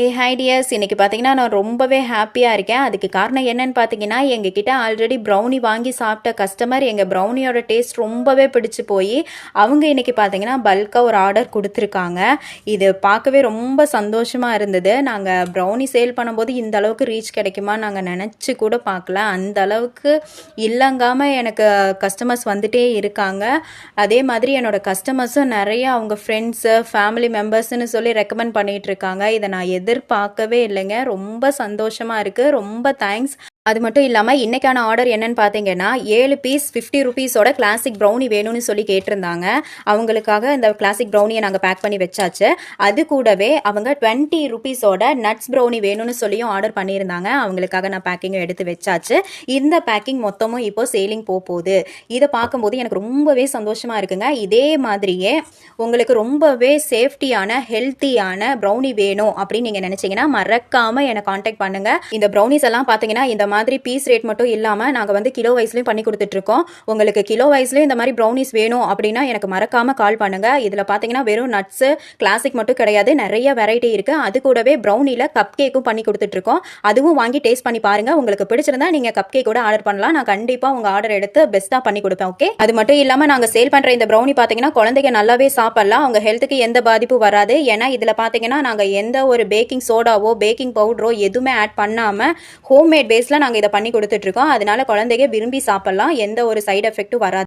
ஏ high இன்றைக்கி பார்த்தீங்கன்னா நான் ரொம்பவே ஹாப்பியாக இருக்கேன். அதுக்கு காரணம் என்னன்னு பார்த்தீங்கன்னா எங்ககிட்ட ஆல்ரெடி ப்ரௌனி வாங்கி சாப்பிட்ட கஸ்டமர் எங்கள் ப்ரௌனியோட டேஸ்ட் ரொம்பவே பிடிச்சி போய் அவங்க இன்றைக்கி பார்த்தீங்கன்னா பல்காக ஒரு ஆர்டர் கொடுத்துருக்காங்க. இது பார்க்கவே ரொம்ப சந்தோஷமாக இருந்தது. நாங்கள் ப்ரௌனி சேல் பண்ணும்போது இந்த அளவுக்கு ரீச் கிடைக்குமா நாங்கள் நினச்சி கூட பார்க்கல. அந்த அளவுக்கு இல்லங்காமல் எனக்கு கஸ்டமர்ஸ் வந்துட்டே இருக்காங்க. அதே மாதிரி என்னோட கஸ்டமர்ஸும் நிறைய அவங்க ஃப்ரெண்ட்ஸு ஃபேமிலி மெம்பர்ஸ்னு சொல்லி ரெக்கமெண்ட் பண்ணிகிட்ருக்காங்க இருக்காங்க. இதை நான் எதிர்பார்க்கவே இல்லைங்க. ரொம்ப சந்தோஷமாக இருக்குது ரொம்ப தேங்க்ஸ் அது மட்டும் இல்லாமல் இன்றைக்கான ஆர்டர் என்னன்னு பார்த்தீங்கன்னா ஏழு பீஸ் ஃபிஃப்டி ருபீஸோட கிளாசிக் ப்ரௌனி வேணும்னு சொல்லி கேட்டிருந்தாங்க. அவங்களுக்காக இந்த கிளாசிக் ப்ரௌனியை நாங்கள் பேக் பண்ணி வச்சாச்சு. அது கூடவே அவங்க டுவெண்ட்டி ருபீஸோட நட்ஸ் ப்ரௌனி வேணும்னு சொல்லியும் ஆர்டர் பண்ணியிருந்தாங்க. அவங்களுக்காக நான் பேக்கிங்கை எடுத்து வச்சாச்சு. இந்த பேக்கிங் மொத்தமும் இப்போ சேலிங் போக போகுது இதை பார்க்கும்போது எனக்கு ரொம்பவே சந்தோஷமாக இருக்குங்க. இதே மாதிரியே உங்களுக்கு ரொம்பவே சேஃப்டியான ஹெல்த்தியான ப்ரௌனி வேணும் அப்படின்னு நீங்கள் நினச்சிங்கன்னா மறக்காமல் என்னை காண்டாக்ட் பண்ணுங்கள் இந்த ப்ரௌனிஸ் எல்லாம் பார்த்தீங்கன்னா இந்த மாதிரி பீஸ் ரேட் மட்டும் இல்லாமல் நாங்கள் வந்து கிலோ வைஸ்லையும் பண்ணி கொடுத்துட்ருக்கோம். உங்களுக்கு கிலோ வைஸ்லேயும் இந்த மாதிரி ப்ரௌனிஸ் வேணும் அப்படின்னா எனக்கு மறக்காமல் கால் பண்ணுங்கள் இதில் பார்த்தீங்கன்னா வெறும் நட்ஸு கிளாசிக் மட்டும் கிடையாது. நிறைய வெரைட்டி இருக்குது அது கூடவே ப்ரௌனியில் கப் கேக்கும் பண்ணி கொடுத்துட்ருக்கோம். அதுவும் வாங்கி டேஸ்ட் பண்ணி பாருங்கள் உங்களுக்கு பிடிச்சிருந்தா நீங்கள் கப் கேக் கூட ஆர்டர் பண்ணலாம். நான் கண்டிப்பாக உங்கள் ஆர்டர் எடுத்து பெஸ்ட்டாக பண்ணி கொடுப்பேன் ஓகே அது மட்டும் இல்லாமல் நாங்கள் சேல் பண்ணுற இந்த ப்ரௌனி பார்த்தீங்கன்னா குழந்தைங்க நல்லாவே சாப்பிடலாம். அவங்க ஹெல்த்துக்கு எந்த பாதிப்பும் வராது. ஏன்னா இதில் பார்த்தீங்கன்னா நாங்கள் எந்த ஒரு பேக்கிங் சோடாவோ பேக்கிங் பவுடரோ எதுவுமே ஆட் பண்ணாமல் ஹோம்மேட் பேஸில் நாங்கள் இதை பண்ணி கொடுத்துட்ருக்கோம் அதனால குழந்தைங்க விரும்பி சாப்பிடலாம். எந்த ஒரு சைடு எஃபெக்ட்டும் வராது.